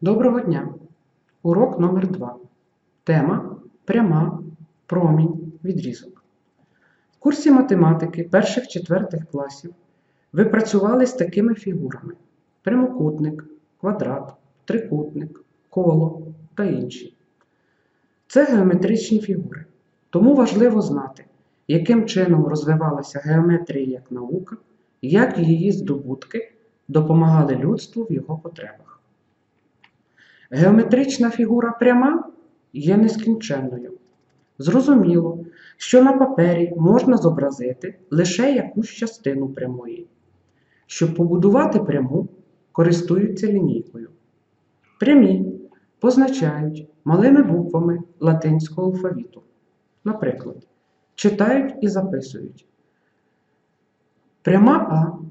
Доброго дня! Урок номер 2 Тема Пряма, промінь, відрізок. В курсі математики перших-четвертих класів ви працювали з такими фігурами: прямокутник, квадрат, трикутник, коло та інші. Це геометричні фігури, тому важливо знати, яким чином розвивалася геометрія як наука, як її здобутки допомагали людству в його потребах. Геометрична фігура пряма є нескінченною. Зрозуміло, що на папері можна зобразити лише якусь частину прямої. Щоб побудувати пряму, користуються лінійкою. Прямі позначають малими буквами латинського алфавіту. Наприклад, читають і записують пряма А,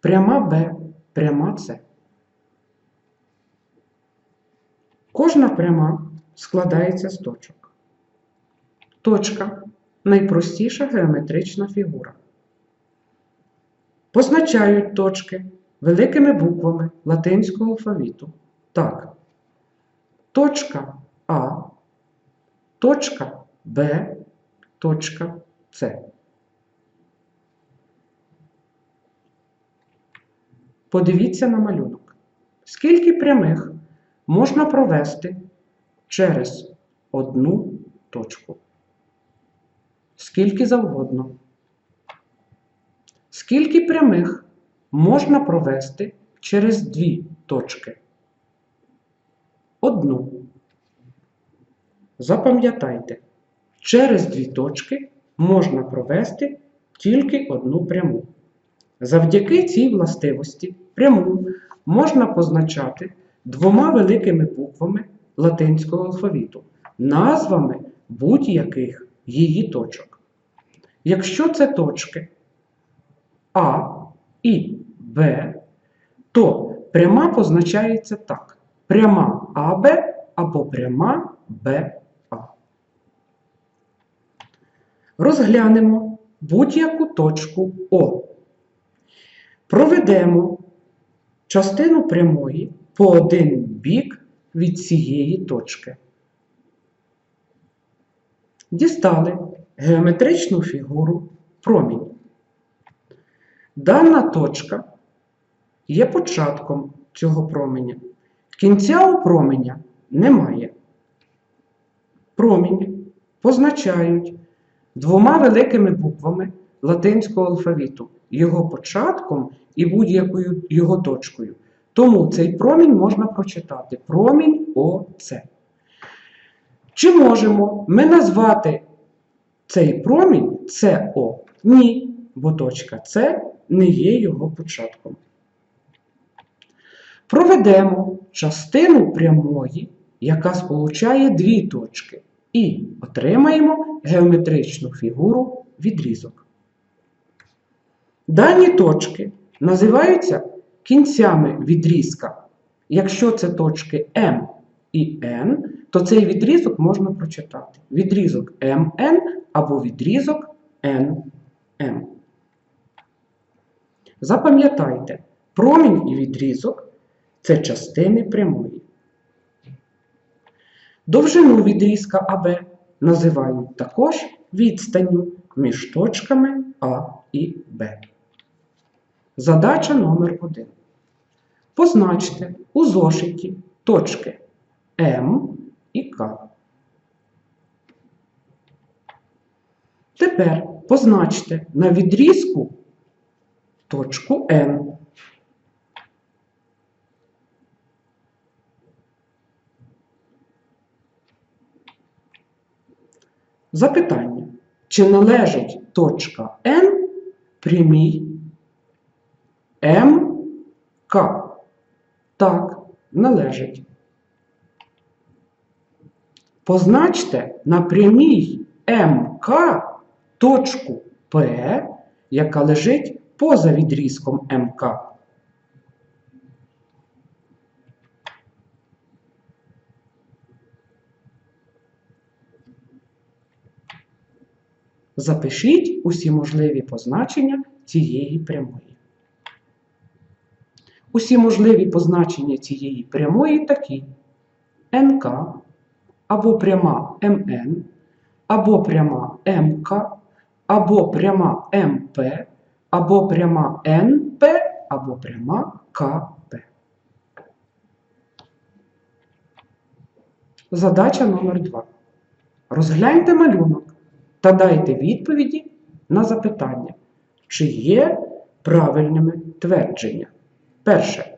пряма Б, пряма С. Кожна пряма складається з точок. Точка найпростіша геометрична фігура. Позначають точки великими буквами латинського алфавіту. Так. Точка А, точка Б, точка С. Подивіться на малюнок. Скільки прямих можна провести через одну точку. Скільки завгодно. Скільки прямих можна провести через дві точки? Одну. Запам'ятайте, через дві точки можна провести тільки одну пряму. Завдяки цій властивості пряму можна позначати двома великими буквами латинського алфавіту, назвами будь-яких її точок. Якщо це точки А і Б, то пряма позначається так: пряма АБ або пряма БА. Розглянемо будь-яку точку О. Проведемо частину прямої по один бік від цієї точки. Дістали геометричну фігуру промінь. Дана точка є початком цього променя. Кінця у променя немає. Промінь позначають двома великими буквами латинського алфавіту, його початком і будь-якою його точкою. Тому цей промінь можна прочитати промінь ОЦ. Чи можемо ми назвати цей промінь СО? Ні, бо точка С не є його початком. Проведемо частину прямої, яка сполучає дві точки, і отримаємо геометричну фігуру відрізок. Дані точки називаються кінцями відрізка. Якщо це точки М і N, то цей відрізок можна прочитати. Відрізок МН або відрізок NM. Запам'ятайте, промінь і відрізок це частини прямої. Довжину відрізка АБ називають також відстанню між точками А і Б. Задача номер 1. Позначте у зошиті точки М і К. Тепер позначте на відрізку точку N. Запитання. Чи належить точка N прямій МК? Так, належить. Позначте на прямій МК точку П, яка лежить поза відрізком МК. Запишіть усі можливі позначення цієї прямої. Усі можливі позначення цієї прямої такі НК або пряма МН, або пряма МК, або пряма МП, або пряма НП, або пряма КП. Задача номер 2. Розгляньте малюнок та дайте відповіді на запитання, чи є правильними твердження. Перше.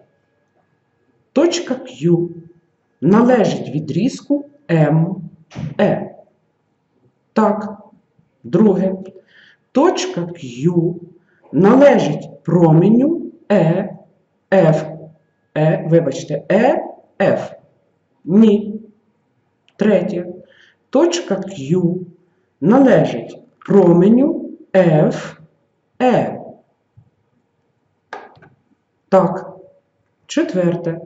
Точка Q належить відрізку МЕ. Так. Друге. Точка Q належить променю Е, F. Е, вибачте, Е, F. Ні. Третє. Точка Q належить променю F, E. Так. Четверте.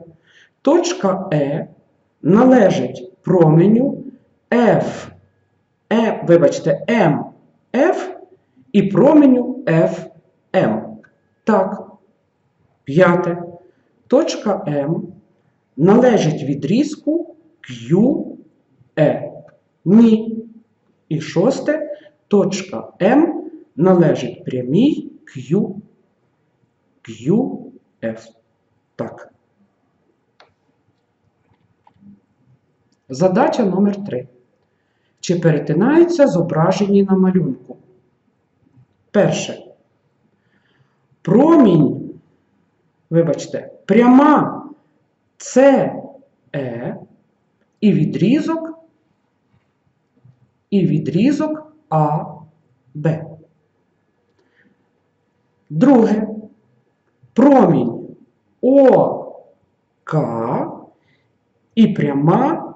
Точка Е належить променю F, E, вибачте, F і променю M. Так. П'яте. Точка М належить відрізку Q, E. Ні. І шосте. Точка М належить прямій Q, QF. Так. Задача номер 3. Чи перетинаються зображені на малюнку? Перше. Промінь, вибачте, пряма CE і відрізок, і відрізок АБ. Друге. Промінь ОК і пряма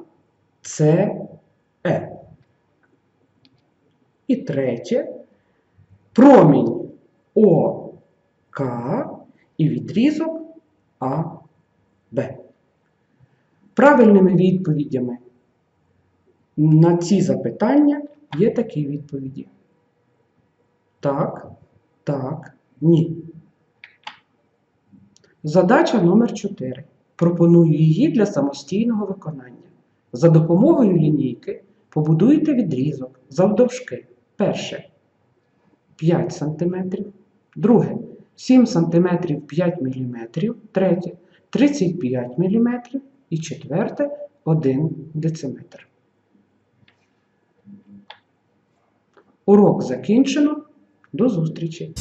СЕ. І третє. Промінь ОК і відрізок АБ. Правильними відповідями на ці запитання є такі відповіді. Так, так, ні. Задача номер 4. Пропоную її для самостійного виконання. За допомогою лінійки побудуйте відрізок завдовжки. Перше 5 см, друге 7 см 5 мм, третє 35 мм і четверте 1 дециметр. Урок закінчено. До зустрічі!